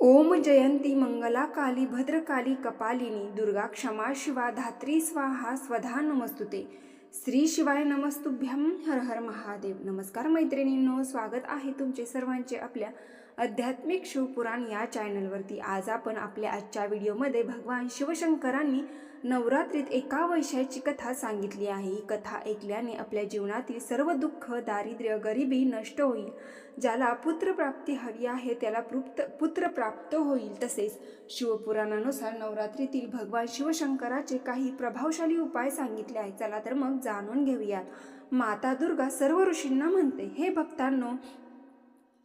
ओम जयंती मंगला काली भद्रकाली कपालिनी दुर्गा क्षमा शिवा धात्री स्वाहा स्वधा नमस्तुते. श्री शिवाय नमस्तुभ्यम हर हर महादेव. नमस्कार मैत्रिणींनो स्वागत आहे तुमचे सर्वांचे आपल्या आध्यात्मिक शिवपुराण या चॅनलवरती आज आपण आपल्या आजच्या व्हिडिओमध्ये भगवान शिवशंकरांनी नवरात्रीत एका वैशाची कथा सांगितली आहे. ही कथा ऐकल्याने आपल्या जीवनातील सर्व दुःख दारिद्र्य गरिबी नष्ट होईल. ज्याला पुत्रप्राप्ती हवी आहे त्याला पुप्त पुत्र प्राप्त होईल. तसेच शिवपुराणानुसार नवरात्रीतील भगवान शिवशंकराचे काही प्रभावशाली उपाय सांगितले आहेत. चला तर मग जाणून घेऊयात. माता दुर्गा सर्व ऋषींना म्हणते हे भक्तांनो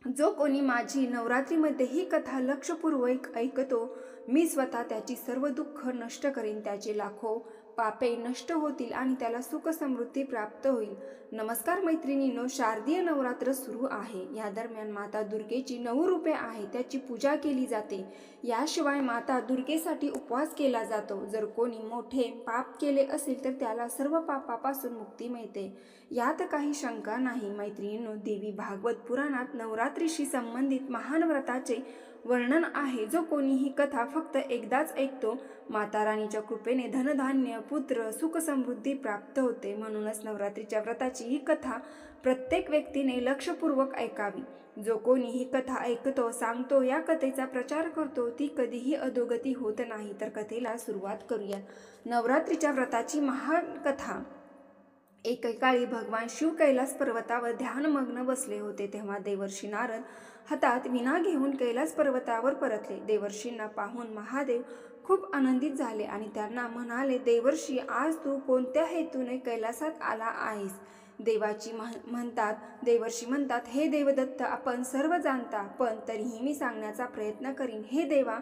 जो कोणी माझी नवरात्रीमध्ये ही कथा लक्षपूर्वक ऐकतो मी स्वतः त्याची सर्व दुःख नष्ट करीन त्याचे लाखो पापे नष्ट होतील आणि त्याला सुख समृद्धी प्राप्त होईल. नमस्कार मैत्रिणींनो शारदीय नवरात्र सुरू आहे. या दरम्यान माता दुर्गेची नऊ रूपे आहे त्याची पूजा केली जाते. याशिवाय माता दुर्गेसाठी उपवास केला जातो. जर कोणी मोठे पाप केले असेल तर त्याला सर्व पापापासून मुक्ती मिळते. यात काही शंका नाही. मैत्रिणींनो देवी भागवत पुराणात नवरात्रीशी संबंधित महान व्रताचे वर्णन आहे. जो कोणी ही कथा फक्त एकदाच ऐकतो माता राणीच्या कृपेने धनधान्य पुत्र सुखसमृद्धी प्राप्त होते. म्हणूनच नवरात्रीच्या व्रताची ही कथा प्रत्येक व्यक्तीने लक्षपूर्वक ऐकावी. जो कोणी ही कथा ऐकतो सांगतो या कथेचा प्रचार करतो ती कधीही अधोगती होत नाही. तर कथेला सुरुवात करूया. नवरात्रीच्या व्रताची महान कथा. एकेकाळी भगवान शिव कैलास पर्वतावर ध्यानमग्न बसले होते तेव्हा देवर्षी नारद हातात विना घेऊन कैलास पर्वतावर परतले. देवर्षींना पाहून महादेव खूप आनंदित झाले आणि त्यांना म्हणाले देवर्षी आज तू कोणत्या हेतूने कैलासात आला आहेस? देवाची म्हण- म्हणतात देवर्षी म्हणतात हे देवदत्त आपण सर्व जाणता पण तरीही मी सांगण्याचा प्रयत्न करीन. हे देवा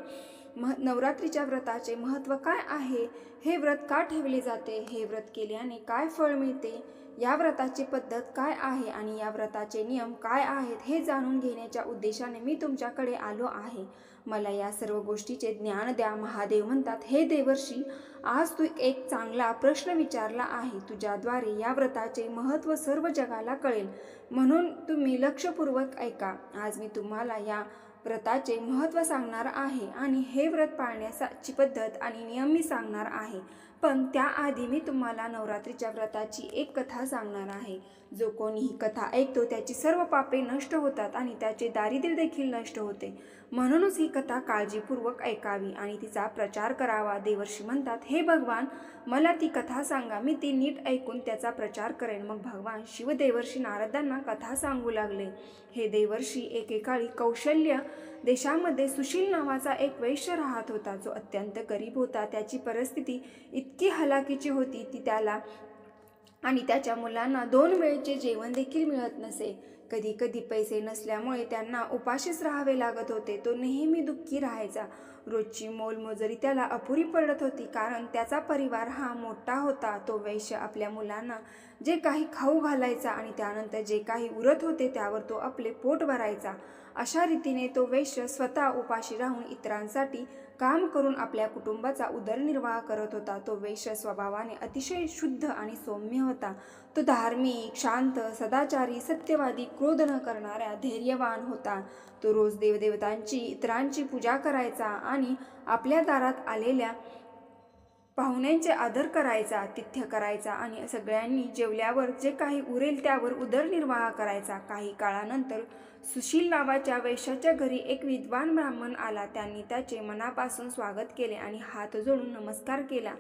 मह नवरात्रीच्या व्रताचे महत्त्व काय आहे? हे व्रत का ठेवले जाते? हे व्रत केल्याने काय फळ मिळते? या व्रताची पद्धत काय आहे आणि या व्रताचे नियम काय आहेत हे जाणून घेण्याच्या उद्देशाने मी तुमच्याकडे आलो आहे. मला या सर्व गोष्टीचे ज्ञान द्या. महादेव म्हणतात हे देवर्षी आज तू एक चांगला प्रश्न विचारला आहे. तुझ्याद्वारे या व्रताचे महत्त्व सर्व जगाला कळेल. म्हणून तुम्ही लक्षपूर्वक ऐका. आज मी तुम्हाला या व्रताचे महत्त्व सांगणार आहे आणि हे व्रत पाळण्याची पद्धत आणि नियम मी सांगणार आहे. पण त्याआधी मी तुम्हाला नवरात्रीच्या व्रताची एक कथा सांगणार आहे. जो कोणी ही कथा ऐकतो त्याची सर्व पापे नष्ट होतात आणि त्याचे दारिद्र्य देखील नष्ट होते. म्हणूनच ही कथा काळजीपूर्वक ऐकावी आणि तिचा प्रचार करावा देवर्षी म्हणतात हे भगवान मला ती कथा सांगा मी ती नीट ऐकून त्याचा प्रचार करेन. मग भगवान शिवदेवर्षी नारदांना कथा सांगू लागले. हे देवर्षी एकेकाळी कौशल्य देशामध्ये सुशील नावाचा एक वैश्य राहत होता जो अत्यंत गरीब होता. त्याची परिस्थिती इतकी हलाखीची होती ती त्याला आणि त्याच्या मुलांना दोन वेळचे जेवण देखील मिळत नसे. कधी कधी पैसे नसल्यामुळे त्यांना उपाशीच राहावे लागत होते. तो नेहमी दुःखी राहायचा. रोजची मोलमजुरी त्याला अपुरी पडत होती कारण त्याचा परिवार हा मोठा होता. तो वैश्य आपल्या मुलांना जे काही खाऊ घालायचा आणि त्यानंतर जे काही उरत होते त्यावर तो आपले पोट भरायचा. अशा रीतीने तो वैश्य स्वतः उपाशी राहून इतरांसाठी काम करून आपल्या कुटुंबाचा उदरनिर्वाह करत होता. तो वैश्य स्वभावाने अतिशय शुद्ध आणि सौम्य होता. तो धार्मिक शांत सदाचारी सत्यवादी क्रोध न करणाऱ्या धैर्यवान होता. तो रोज देवदेवतांची इतरांची पूजा करायचा आणि आपल्या दारात आलेल्या पाहुण्यांचे आदर करायचा तिथ्य करायचा आणि सगळ्यांनी जेवल्यावर जे काही उरेल त्यावर उदरनिर्वाह करायचा. काही काळानंतर सुशील नावाच्या वैशाच्या घरी एक विद्वान ब्राह्मण आला. त्यांनी त्याचे मनापासून स्वागत केले आणि हात जोडून नमस्कार केला.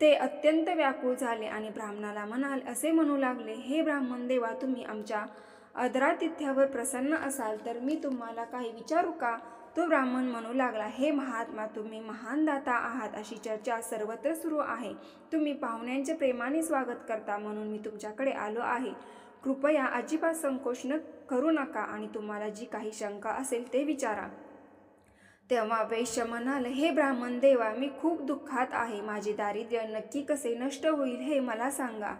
ते अत्यंत व्याकुळ झाले आणि ब्राह्मणाला म्हणाल असे म्हणू लागले हे ब्राह्मण देवा तुम्ही आमच्या अदरातिथ्यावर प्रसन्न असाल तर मी तुम्हाला काही विचारू का तो ब्राह्मण म्हणू लागला हे महात्मा तुम्ही महान दाता आहात अशी चर्चा सर्वत्र सुरू आहे. तुम्ही पाहुण्यांचे प्रेमाने स्वागत करता म्हणून मी तुमच्याकडे आलो आहे. कृपया अजिबात संकोच न करू नका आणि तुम्हाला जी काही शंका असेल ते विचारा. तेव्हा वैश्य म्हणाल हे ब्राह्मण देवा मी खूप दुःखात आहे. माझे दारिद्र्य नक्की कसे नष्ट होईल हे मला सांगा.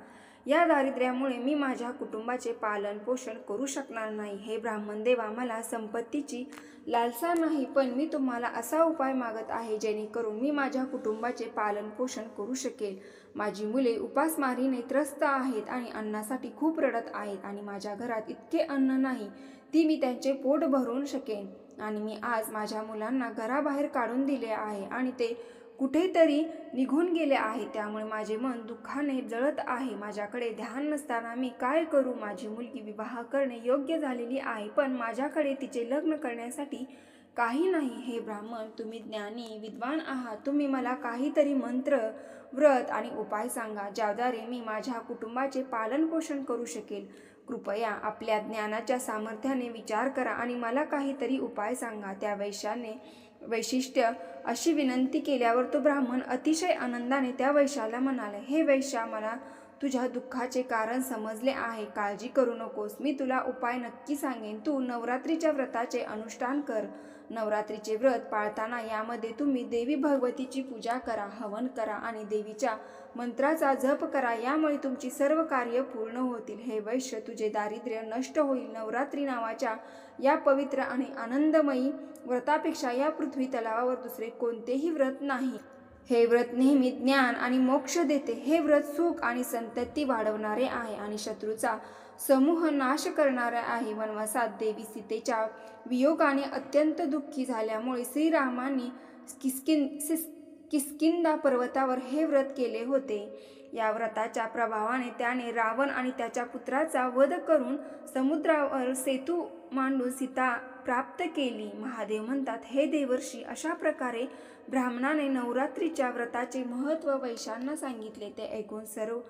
या दारिद्र्यामुळे मी माझ्या कुटुंबाचे पालन पोषण करू शकणार नाही. हे ब्राह्मण देवा मला संपत्तीची लालसा नाही पण मी तुम्हाला असा उपाय मागत आहे जेणेकरून मी माझ्या कुटुंबाचे पालनपोषण करू शकेल. माझी मुले उपासमारीने त्रस्त आहेत आणि अन्नासाठी खूप रडत आहेत आणि माझ्या घरात इतके अन्न नाही ती मी त्यांचे पोट भरून शकेन. आणि मी आज माझ्या मुलांना घराबाहेर काढून दिले आहे आणि ते कुठेतरी निघून गेले आहे. त्यामुळे माझे मन दुःखाने जळत आहे. माझ्याकडे ध्यान नसताना मी काय करू? माझी मुलगी विवाह करणे योग्य झालेली आहे पण माझ्याकडे तिचे लग्न करण्यासाठी काही नाही. हे ब्राह्मण तुम्ही ज्ञानी विद्वान आहात. तुम्ही मला काहीतरी मंत्र व्रत आणि उपाय सांगा ज्याद्वारे मी माझ्या कुटुंबाचे पालनपोषण करू शकेल. कृपया आपल्या ज्ञानाच्या सामर्थ्याने विचार करा आणि मला काहीतरी उपाय सांगा. त्या वैश्याने वैशिष्ट्य अशी विनंती केल्यावर तो ब्राह्मण अतिशय आनंदाने त्या वैशाला म्हणाले हे वैश्या मला तुझ्या दुःखाचे कारण समजले आहे. काळजी करू नकोस. मी तुला उपाय नक्की सांगेन. तू नवरात्रीच्या व्रताचे अनुष्ठान कर. नवरात्रीचे व्रत पाळताना यामध्ये तुम्ही देवी भगवतीची पूजा करा हवन करा आणि देवीच्या मंत्राचा जप करा. यामुळे तुमची सर्व कार्य पूर्ण होतील. हे वैश्य तुझे दारिद्र्य नष्ट होईल. नवरात्री नावाच्या या पवित्र आणि आनंदमयी व्रतापेक्षा या पृथ्वी तलावावर दुसरे कोणतेही व्रत नाही. हे व्रत नेहमी ज्ञान आणि मोक्ष देते. हे व्रत सुख आणि संतती वाढवणारे आहे आणि शत्रूचा समूह नाश करणारे आहे. वनवासात देवी सीतेच्या वियोगाने अत्यंत दुःखी झाल्यामुळे श्रीरामांनी किस्किन सिस किस्किंदा पर्वतावर हे व्रत केले होते. या व्रताच्या प्रभावाने त्याने रावण आणि त्याच्या पुत्राचा वध करून समुद्रावर सेतू मांडून सीता प्राप्त केली. महादेव म्हणतात हे देवर्षी अशा प्रकारे ब्राह्मणाने नवरात्रीच्या व्रताचे महत्त्व वैशांना सांगितले. ते ऐकून सर्व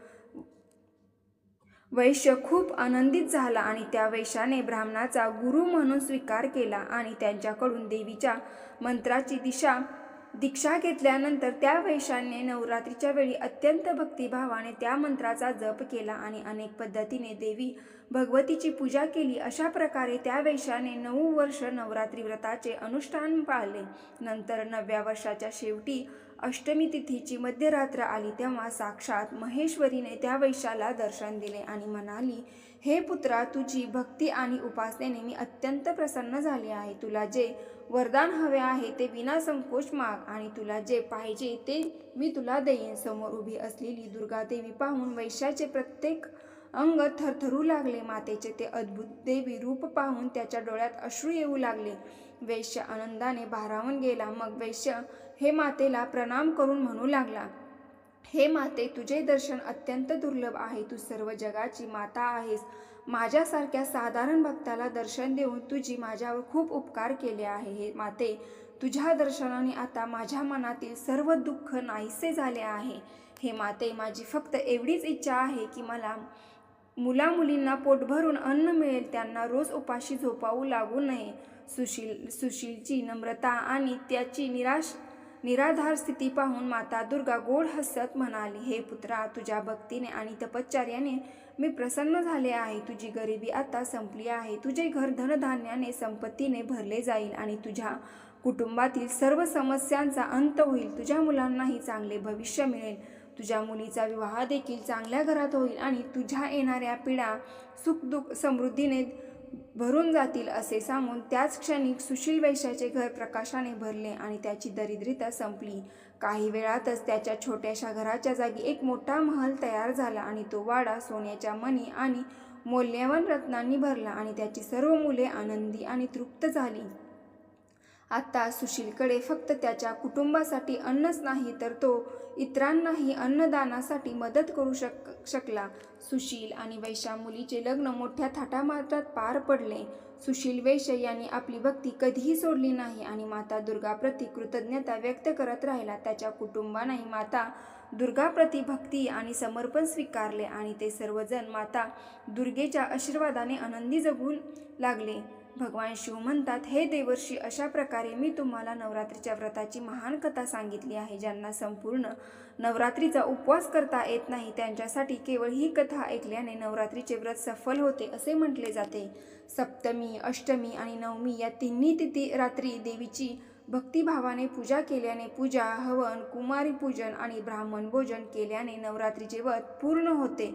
वैश्य खूप आनंदित झाला आणि त्या वैश्याने ब्राह्मणाचा गुरु म्हणून स्वीकार केला आणि त्यांच्याकडून देवीच्या मंत्राची दिशा दीक्षा घेतल्यानंतर त्या वैश्याने नवरात्रीच्या वेळी अत्यंत भक्तिभावाने त्या मंत्राचा जप केला आणि अनेक पद्धतीने देवी भगवतीची पूजा केली. अशा प्रकारे त्या वैश्याने नऊ वर्ष नवरात्री व्रताचे अनुष्ठान पाळले. नंतर नवव्या वर्षाच्या शेवटी अष्टमी तिथीची मध्यरात्र आली तेव्हा साक्षात महेश्वरीने त्या वैशाला दर्शन दिले आणि म्हणाली हे पुत्रा तुझी भक्ती आणि उपासनेने मी अत्यंत प्रसन्न झाले आहे. तुला जे वरदान हवे आहे ते विना संकोच माग आणि तुला जे पाहिजे ते मी तुला देईन. समोर उभी असलेली दुर्गादेवी पाहून वैश्याचे प्रत्येक अंग थरथरू लागले. मातेचे ते अद्भुत देवी रूप पाहून त्याच्या डोळ्यात अश्रू येऊ लागले. वैश्य आनंदाने भारावून गेला. मग वैश्य हे मातेला प्रणाम करून म्हणू लागला. हे माते तुझे दर्शन अत्यंत दुर्लभ आहे. तू सर्व जगाची माता आहेस. माझ्यासारख्या साधारण भक्ताला दर्शन देऊन तुझी माझ्यावर खूप उपकार केले आहे. हे माते तुझ्या दर्शनाने आता माझ्या मनातील सर्व दुःख नाहीसे झाले आहे. हे माते माझी फक्त एवढीच इच्छा आहे की मला मुलामुलींना पोट भरून अन्न मिळेल. त्यांना रोज उपाशी झोपावू लागू नये. सुशील सुशीलची नम्रता आणि त्याची निराश निराधार स्थिती पाहून माता दुर्गा गोड हसत म्हणाली हे पुत्रा तुझ्या भक्तीने आणि तपश्चर्याने मी प्रसन्न झाले आहे. तुझी गरिबी आता संपली आहे. तुझे घर धनधान्याने संपत्तीने भरले जाईल आणि तुझ्या कुटुंबातील सर्व समस्यांचा अंत होईल. तुझ्या मुलांनाही चांगले भविष्य मिळेल. तुझ्या मुलीचा विवाह देखील चांगल्या घरात होईल आणि तुझ्या येणाऱ्या पिढ्या सुखदुःख समृद्धीने भरून जातील असे सांगून त्याच क्षणी सुशील वैश्याचे घर प्रकाशाने भरले आणि त्याची दरिद्रता संपली. काही वेळातच त्याच्या छोट्याशा घराच्या जागी एक मोठा महल तयार झाला आणि तो वाडा सोन्याच्या मणी आणि मौल्यवान रत्नांनी भरला आणि त्याची सर्व मुले आनंदी आणि तृप्त झाली. आता सुशीलकडे फक्त त्याच्या कुटुंबासाठी अन्नच नाही तर तो इतरांनाही अन्नदानासाठी मदत करू शक शकला. सुशील आणि वैशा मुलीचे लग्न मोठ्या थाटामाटात पार पडले. सुशील वैश्य यांनी आपली भक्ती कधीही सोडली नाही आणि माता दुर्गाप्रती कृतज्ञता व्यक्त करत राहिला. त्याच्या कुटुंबानेही माता दुर्गाप्रती भक्ती आणि समर्पण स्वीकारले आणि ते सर्वजण माता दुर्गेच्या आशीर्वादाने आनंदी जगू लागले. भगवान शिव म्हणतात हे देवर्षी अशा प्रकारे मी तुम्हाला नवरात्रीच्या व्रताची महान कथा सांगितली आहे ज्यांना संपूर्ण नवरात्रीचा उपवास करता येत नाही. त्यांच्यासाठी केवळ ही कथा ऐकल्याने नवरात्रीचे व्रत सफल होते असे म्हटले जाते. सप्तमी अष्टमी आणि नवमी या तिन्ही तिथी रात्री देवीची भक्तिभावाने पूजा केल्याने पूजा हवन कुमारी पूजन आणि ब्राह्मण भोजन केल्याने नवरात्रीचे व्रत पूर्ण होते.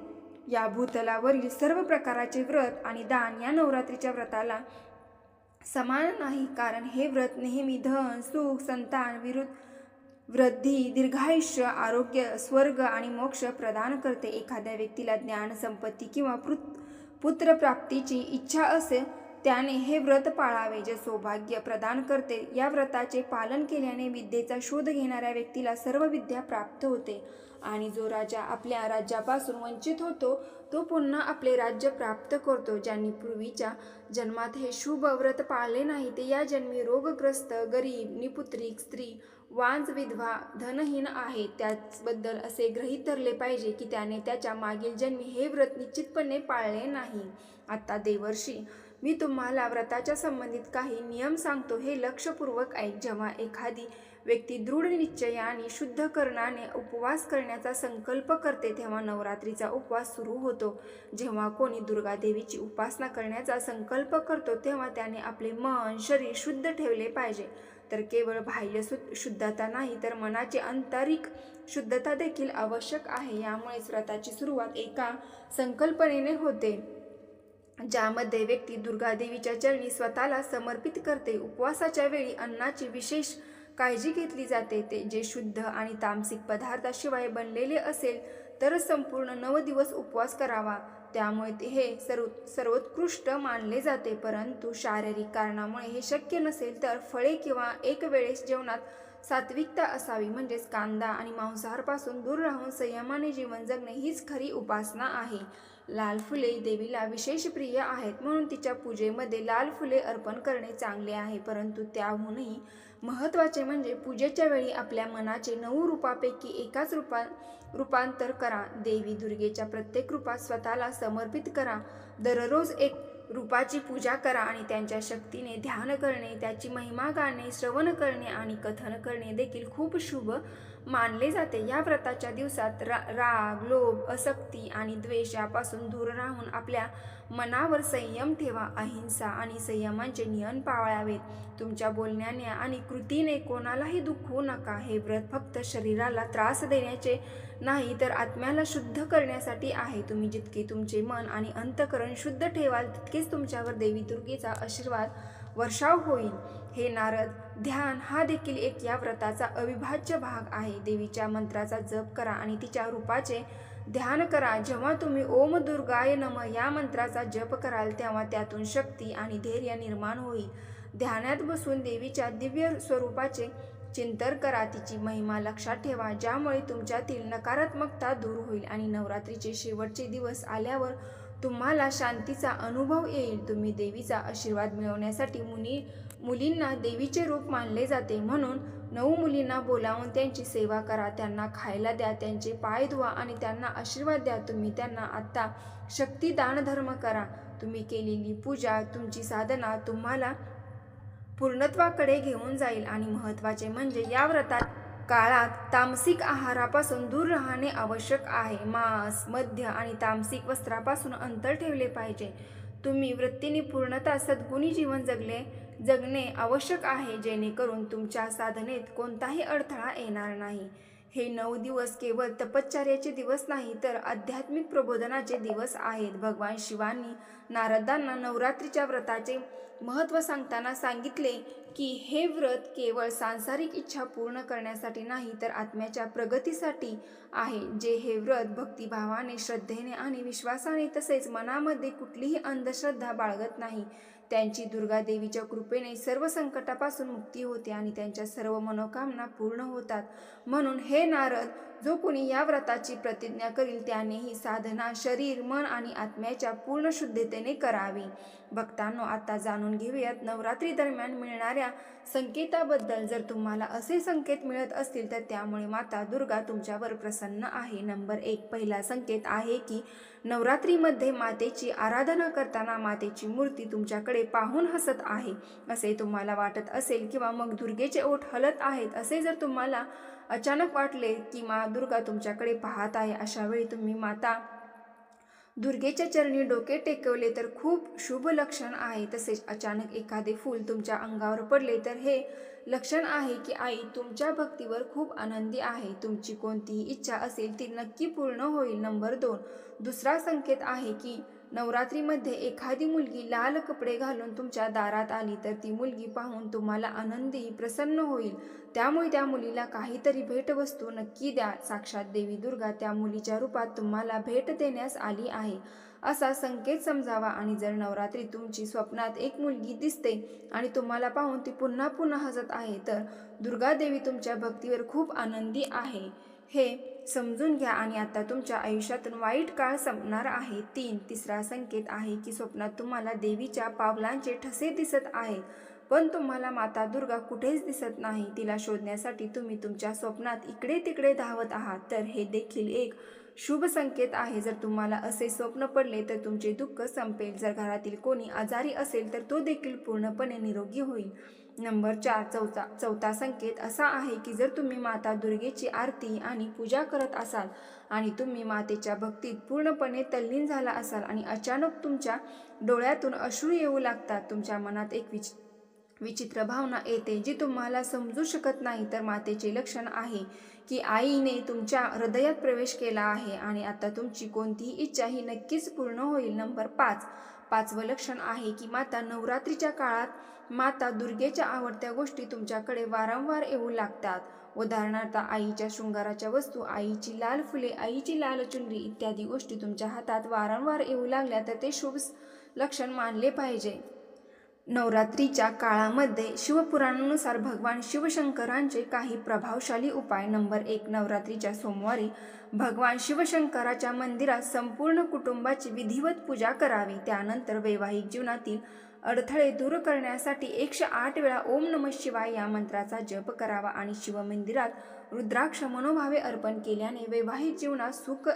या भूतलावरील सर्व प्रकाराचे व्रत आणि दान या नवरात्रीच्या व्रताला समान नाही कारण हे व्रत नेहमी धन सुख संतान विरुद्ध वृद्धी दीर्घायुष्य आरोग्य स्वर्ग आणि मोक्ष प्रदान करते. एखाद्या व्यक्तीला ज्ञान संपत्ती किंवा पुत पुत्रप्राप्तीची इच्छा असेल त्याने हे व्रत पाळावे जे सौभाग्य प्रदान करते. या व्रताचे पालन केल्याने विद्येचा शोध घेणाऱ्या व्यक्तीला सर्व विद्या प्राप्त होते. आणि जो राजा आपल्या राज्यापासून वंचित होतो तो पुन्हा आपले राज्य प्राप्त करतो ज्यांनी पूर्वीच्या जन्मात हे शुभ व्रत पाळले नाही ते या जन्मी रोगग्रस्त गरीब निपुत्रिक स्त्री वांज विधवा धनहीन आहे त्याचबद्दल असे गृहीत धरले पाहिजे की त्याने त्याच्या मागील जन्मी हे व्रत निश्चितपणे पाळले नाही. आता देवर्षी मी तुम्हाला व्रताच्या संबंधित काही नियम सांगतो हे लक्षपूर्वक ऐक. जेव्हा एखादी व्यक्ती दृढ निश्चयाने शुद्ध करणाने उपवास करण्याचा संकल्प करते तेव्हा नवरात्रीचा उपवास सुरू होतो. जेव्हा कोणी दुर्गादेवीची उपासना करण्याचा संकल्प करतो तेव्हा त्याने आपले मन शरीर शुद्ध ठेवले पाहिजे. तर केवळ बाह्य शु शुद्धता नाही तर मनाची आंतरिक शुद्धता देखील आवश्यक आहे. यामुळे व्रताची सुरुवात एका संकल्पनेने होते. ज्यामध्ये व्यक्ती दुर्गादेवीच्या चरणी स्वतःला समर्पित करते. उपवासाच्या वेळी अन्नाची विशेष काळजी घेतली जाते. ते जे शुद्ध आणि तामसिक पदार्थाशिवाय बनलेले असेल तरच संपूर्ण नव दिवस उपवास करावा. त्यामुळे ते हे सर्व सर्वोत्कृष्ट मानले जाते. परंतु शारीरिक कारणामुळे हे शक्य नसेल तर फळे किंवा एक वेळेस जेवणात सात्विकता असावी. म्हणजेच कांदा आणि मांसाहारपासून दूर राहून संयमाने जीवन जगणे हीच खरी उपासना आहे. लाल फुले देवीला विशेष प्रिय आहेत. म्हणून तिच्या पूजेमध्ये लाल फुले अर्पण करणे चांगले आहे. परंतु त्याहूनही महत्त्वाचे म्हणजे पूजेच्या वेळी आपल्या मनाचे नऊ रूपापैकी एकाच रूपा रूपांतर करा. देवी दुर्गेच्या प्रत्येक रूपात स्वतःला समर्पित करा. दररोज एक रूपाची पूजा करा आणि त्यांच्या शक्तीने ध्यान करणे त्याची महिमा गाणे श्रवण करणे आणि कथन करणे देखील खूप शुभ मानले जाते. या व्रताच्या दिवसात रा राग लोभ असक्ती आणि द्वेष यापासून दूर राहून आपल्या मनावर संयम ठेवा. अहिंसा आणि संयमांचे नियम पाळावेत. तुमच्या बोलण्याने आणि कृतीने कोणालाही दुखवू नका. हे व्रत फक्त शरीराला त्रास देण्याचे नाही तर आत्म्याला शुद्ध करण्यासाठी आहे. तुम्ही जितके तुमचे मन आणि अंतकरण शुद्ध ठेवाल तितकेच तुमच्यावर देवी दुर्गेचा आशीर्वाद वर्षाव होईल. हे नारद ध्यान हा देखील एक या व्रताचा अविभाज्य भाग आहे. देवीच्या मंत्राचा जप करा आणि तिच्या रूपाचे ध्यान करा. जेव्हा तुम्ही ओम दुर्गाय नम या मंत्राचा जप कराल तेव्हा त्यातून शक्ती आणि धैर्य निर्माण होईल. ध्यानात बसून देवीच्या दिव्य स्वरूपाचे चिंतन करा. तिची महिमा लक्षात ठेवा ज्यामुळे तुमच्यातील नकारात्मकता दूर होईल आणि नवरात्रीचे शेवटचे दिवस आल्यावर तुम्हाला शांतीचा अनुभव येईल. तुम्ही देवीचा आशीर्वाद मिळवण्यासाठी मुनी मुलींना देवीचे रूप मानले जाते म्हणून नऊ मुलींना बोलावून त्यांची सेवा करा त्यांना खायला द्या त्यांचे पाय धुवा आणि त्यांना आशीर्वाद द्या. तुम्ही त्यांना आत्ता शक्ती दानधर्म करा. तुम्ही केलेली पूजा तुमची साधना तुम्हाला पूर्णत्वाकडे घेऊन जाईल आणि महत्त्वाचे म्हणजे या व्रतात काळात तामसिक आहारापासून दूर राहणे आवश्यक आहे. मांस मध्य आणि तामसिक वस्त्रापासून अंतर ठेवले पाहिजे. तुम्ही वृत्तीने पूर्णतः सद्गुणी जीवन जगले जगणे आवश्यक आहे जेणेकरून तुमच्या साधनेत कोणताही अडथळा येणार नाही. हे नऊ दिवस केवळ तपश्चर्याचे दिवस नाही तर आध्यात्मिक प्रबोधनाचे दिवस आहेत. भगवान शिवांनी नारदांना नवरात्रीच्या व्रताचे महत्त्व सांगताना सांगितले की हे व्रत केवळ सांसारिक इच्छा पूर्ण करण्यासाठी नाही तर आत्म्याच्या प्रगतीसाठी आहे जे हे व्रत भक्तिभावाने श्रद्धेने आणि विश्वासाने तसेच मनामध्ये कुठलीही अंधश्रद्धा बाळगत नाही. त्यांची दुर्गा देवीच्या कृपेने सर्व संकटापासून मुक्ती होते आणि त्यांच्या सर्व मनोकामना पूर्ण होतात. म्हणून हे नारद जो कोणी या व्रताची प्रतिज्ञा करील त्याने ही साधना शरीर मन आणि आत्म्याच्या पूर्ण शुद्धतेने करावी. भक्तांनो आता जाणून घेऊयात नवरात्री दरम्यान मिळणाऱ्या संकेताबद्दल. जर तुम्हाला असे संकेत मिळत असतील तर त्यामुळे माता दुर्गा तुमच्यावर प्रसन्न आहे. नंबर एक पहिला संकेत आहे की नवरात्रीमध्ये मातेची आराधना करताना मातेची मूर्ती तुमच्याकडे पाहून हसत आहे. असे तुम्हाला वाटत असेल किंवा मग दुर्गेचे ओठ हलत आहेत असे जर तुम्हाला अचानक वाटले की मा दुर्गा तुमच्याकडे पाहत आहे अशावेळी तुम्ही माता दुर्गेच्या चरणी डोके टेकवले तर खूप शुभ लक्षण आहे. तसेच अचानक एखादे फूल तुमच्या अंगावर पडले तर हे लक्षण आहे की आई तुमच्या भक्तीवर खूप आनंदी आहे. तुमची कोणतीही इच्छा असेल ती नक्की पूर्ण होईल. नंबर दोन दुसरा संकेत आहे की नवरात्रीमध्ये एखादी मुलगी लाल कपडे घालून तुमच्या दारात आली तर ती मुलगी पाहून तुम्हाला आनंदी प्रसन्न होईल. त्यामुळे त्या मुलीला काहीतरी भेटवस्तू नक्की द्या. साक्षात देवी दुर्गा त्या मुलीच्या रूपात तुम्हाला भेट देण्यास आली आहे. असा संकेत समजावा आणि जर नवरात्री तुमची स्वप्नात एक मुलगी दिसते आणि तुम्हाला पाहून ती पुन्हा पुन्हा हसत आहे तर दुर्गादेवी तुमच्या भक्तीवर खूप आनंदी आहे. हे समजून घ्या आणि आता तुमच्या आयुष्यातून वाईट काळ संपणार आहे. तीन तिसरा संकेत आहे की स्वप्नात तुम्हाला देवीच्या पावलांचे ठसे दिसत आहेत. पण तुम्हाला माता दुर्गा कुठेच दिसत नाही. तिला शोधण्यासाठी तुम्ही तुमच्या स्वप्नात इकडे तिकडे धावत आहात. तर हे देखील एक शुभ संकेत आहे. जर तुम्हाला असे स्वप्न पडले तर तुमचे दुःख संपेल. जर घरातील कोणी आजारी असेल तर तो देखील पूर्णपणे निरोगी होईल. नंबर चार चौथा चौथा संकेत असा आहे की जर तुम्ही माता दुर्गेची आरती आणि पूजा करत असाल आणि तुम्ही मातेच्या भक्तीत पूर्णपणे तल्लीन झाला असाल आणि अचानक तुमच्या डोळ्यातून अश्रू येऊ लागतात तुमच्या मनात एक विच विचित्र भावना येते जी तुम्हाला समजू शकत नाही तर मातेचे लक्षण आहे की आईने तुमच्या हृदयात प्रवेश केला आहे आणि आता तुमची कोणतीही इच्छा ही नक्कीच पूर्ण होईल. नंबर पाच पाचवं लक्षण आहे की माता नवरात्रीच्या काळात माता दुर्गेच्या आवडत्या गोष्टी तुमच्याकडे वारंवार येऊ लागतात. उदाहरणार्थ आईच्या शृंगाराच्या वस्तू आईची लाल फुले आईची लाल चुनरी इत्यादी गोष्टी तुमच्या हातात वारंवार येऊ लागल्या तर ते शुभ लक्षण मानले पाहिजे. नवरात्रीच्या काळामध्ये शिवपुराणानुसार भगवान शिवशंकरांचे काही प्रभावशाली उपाय. नंबर एक नवरात्रीच्या सोमवारी भगवान शिवशंकराच्या मंदिरात संपूर्ण कुटुंबाची विधिवत पूजा करावी. त्यानंतर वैवाहिक जीवनातील अडथळे दूर करण्यासाठी एकशे आठ वेळा ओम नम शिवाय या मंत्राचा जप करावा आणि शिवमंदिरात रुद्राक्ष मनोभावे अर्पण केल्याने वैवाहिक जीवनात सुख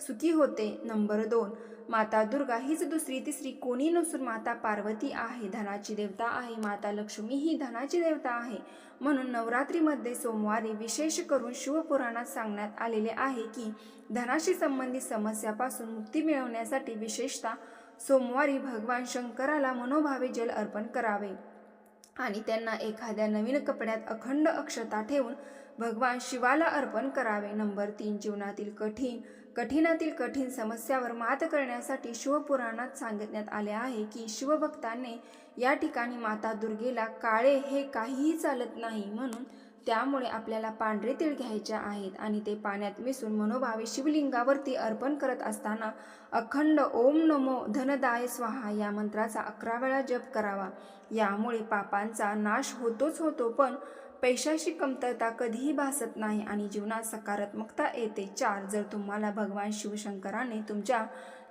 सुखी होते. नंबर दोन माता दुर्गा हीच दुसरी तिसरी कोणी नसून माता पार्वती आहे. धनाची देवता आहे. माता लक्ष्मी ही धनाची देवता आहे. म्हणून नवरात्रीमध्ये सोमवारी विशेष करून शिवपुराणात सांगण्यात आलेले आहे की धनाशी संबंधित समस्यापासून मुक्ती मिळवण्यासाठी विशेषतः सोमवारी भगवान शंकराला मनोभावे जल अर्पण करावे. आणि त्यांना एखाद्या नवीन कपड्यात अखंड अक्षता ठेवून भगवान शिवाला अर्पण करावे. नंबर तीन जीवनातील कठीण कठीणातील कठीण समस्यावर मात करण्यासाठी शिवपुराणात सांगण्यात आले आहे की शिवभक्तांनी या ठिकाणी माता दुर्गेला काळे हे काहीही चालत नाही म्हणून त्यामुळे आपल्याला पांढरे तीळ घ्यायचे आहेत आणि ते पाण्यात मिसळून मनोभावे शिवलिंगावरती अर्पण करत असताना अखंड ओम नमो धनदाय स्वाहा या मंत्राचा अकरा वेळा जप करावा. यामुळे पापांचा नाश होतोच होतो पण पैशाची कमतरता कधीही भासत नाही आणि जीवनात सकारात्मकता येते. चार जर तुम्हाला भगवान शिवशंकराने तुमच्या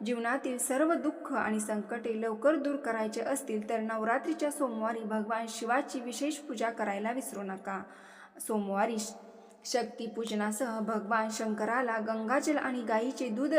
जीवनातील सर्व दुःख आणि संकटे लवकर दूर करायचे असतील तर नवरात्रीच्या सोमवारी भगवान शिवाची विशेष पूजा करायला विसरू नका. सोमवारी शक्तीपूजनासह भगवान शंकराला गंगाजल आणि गाईचे दूध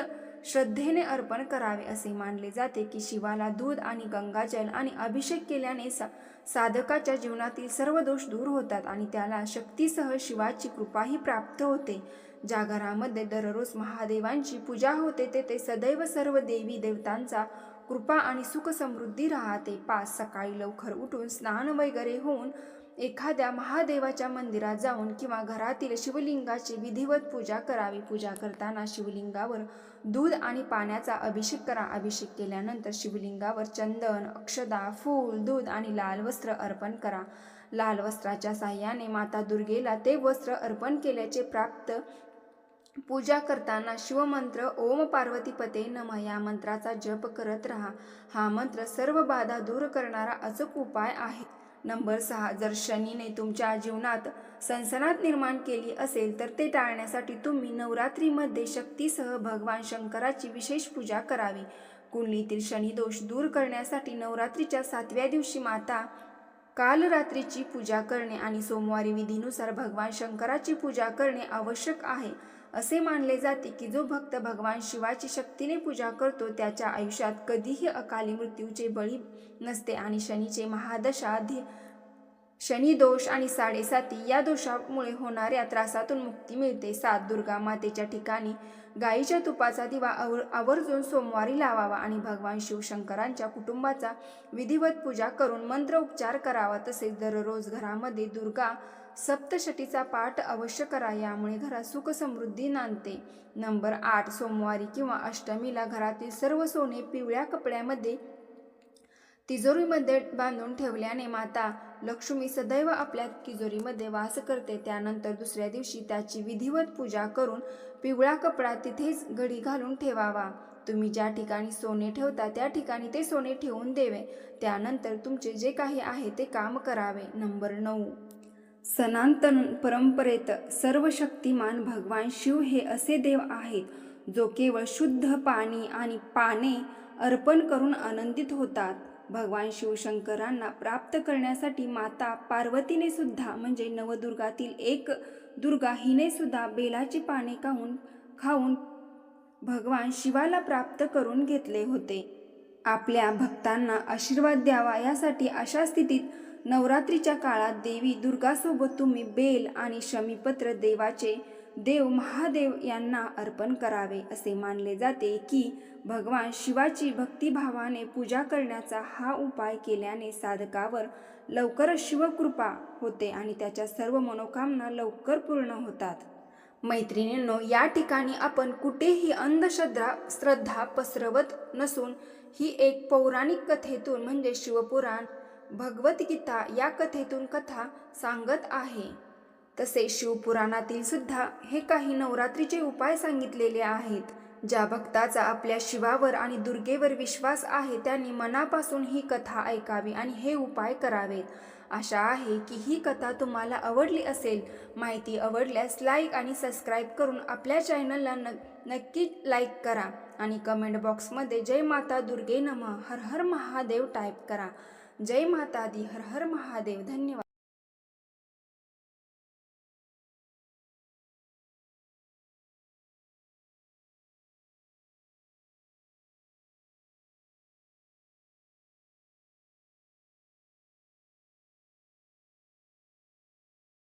श्रद्धेने अर्पण करावे असे मानले जाते की शिवाला दूध आणि गंगाजल आणि अभिषेक केल्याने सा साधकाच्या जीवनातील सर्व दोष दूर होतात आणि त्याला शक्तीसह शिवाची कृपाही प्राप्त होते. ज्या घरामध्ये दररोज महादेवांची पूजा होते तेथे सदैव सर्व देवी देवतांचा कृपा आणि सुख समृद्धी राहते. पाच सकाळी लवकर उठून स्नान वगैरे होऊन एखाद्या महादेवाच्या मंदिरात जाऊन किंवा घरातील शिवलिंगाची विधिवत पूजा करावी. पूजा करताना शिवलिंगावर दूध आणि पाण्याचा अभिषेक करा. अभिषेक केल्यानंतर शिवलिंगावर चंदन अक्षदा फूल दूध आणि लाल वस्त्र अर्पण करा. लाल वस्त्राच्या साह्याने माता दुर्गेला ते वस्त्र अर्पण केल्याचे प्राप्त पूजा करताना शिवमंत्र ओम पार्वतीपते नम या मंत्राचा जप करत राहा. हा मंत्र सर्व बाधा दूर करणारा अचूक उपाय आहे. नंबर सहा जर शनीने तुमच्या जीवनात सनसनात निर्माण केली असेल तर ते टाळण्यासाठी तुम्ही नवरात्रीमध्ये शक्तीसह भगवान शंकराची विशेष पूजा करावी. कुंडलीतील शनिदोष दूर करण्यासाठी नवरात्रीच्या सातव्या दिवशी माता कालरात्रीची पूजा करणे आणि सोमवारी विधीनुसार भगवान शंकराची पूजा करणे आवश्यक आहे. असे मानले जाते की जो भक्त भगवान शिवाची शक्तीने पूजा करतो त्याच्या आयुष्यात कधीही अकाली मृत्यूचे बळी नसते आणि शनीचे महादशा धी शनी दोष आणि साडेसाती या दोषामुळे होणाऱ्या त्रासातून मुक्ती मिळते. सात दुर्गा मातेच्या ठिकाणी गाईच्या तुपाचा दिवा आवर आवर्जून सोमवारी लावावा आणि भगवान शिवशंकरांच्या कुटुंबाचा विधिवत पूजा करून मंत्र उपचार करावा. तसेच दररोज घरामध्ये दुर्गा सप्तशतीचा पाठ अवश्य करा यामुळे घरात सुख समृद्धी नांदते. नंबर आठ सोमवारी किंवा अष्टमीला घरातील सर्व सोने पिवळ्या कपड्यामध्ये तिजोरीमध्ये बांधून ठेवल्याने माता लक्ष्मी सदैव आपल्या तिजोरीमध्ये वास करते. त्यानंतर दुसऱ्या दिवशी त्याची विधिवत पूजा करून पिवळा कपडा तिथेच घडी घालून ठेवावा. तुम्ही ज्या ठिकाणी सोने ठेवता त्या ठिकाणी ते सोने ठेवून देवे. त्यानंतर तुमचे जे काही आहे ते काम करावे. नंबर नऊ. सनातन परंपरेत सर्व शक्तिमान भगवान शिव हे असे देव आहेत जो केवळ शुद्ध पाणी आणि पाने अर्पण करून आनंदित होतात. भगवान शिवशंकरांना प्राप्त करण्यासाठी माता पार्वतीने सुद्धा म्हणजे नवदुर्गातील एक दुर्गा हिने सुद्धा बेलाची पाने खाऊन खाऊन भगवान शिवाला प्राप्त करून घेतले होते. आपल्या भक्तांना आशीर्वाद द्यावा यासाठी अशा स्थितीत नवरात्रीच्या काळात देवी दुर्गासोबत तुम्ही बेल आणि शमीपत्र देवाचे देव महादेव यांना अर्पण करावे असे मानले जाते की भगवान शिवाची भक्तिभावाने पूजा करण्याचा हा उपाय केल्याने साधकावर लवकरच शिवकृपा होते आणि त्याच्या सर्व मनोकामना लवकर पूर्ण होतात. मैत्रिणींनो या ठिकाणी आपण कुठेही अंधश्रद्धा श्रद्धा पसरवत नसून ही एक पौराणिक कथेतून म्हणजे शिवपुराण भगवद्गीता या कथेतून कथा सांगत आहे. तसे शिवपुराणातील सुद्धा हे काही नवरात्रीचे उपाय सांगितलेले आहेत. ज्या भक्ताचा आपल्या शिवावर आणि दुर्गेवर विश्वास आहे त्यांनी मनापासून ही कथा ऐकावी आणि हे उपाय करावेत. आशा आहे की ही कथा तुम्हाला आवडली असेल. माहिती आवडल्यास लाईक आणि सबस्क्राईब करून आपल्या चॅनलला न नक्की लाईक करा आणि कमेंट बॉक्समध्ये जय माता दुर्गे नमः हर हर महादेव टाईप करा. जय माता दी हर हर महादेव धन्यवाद.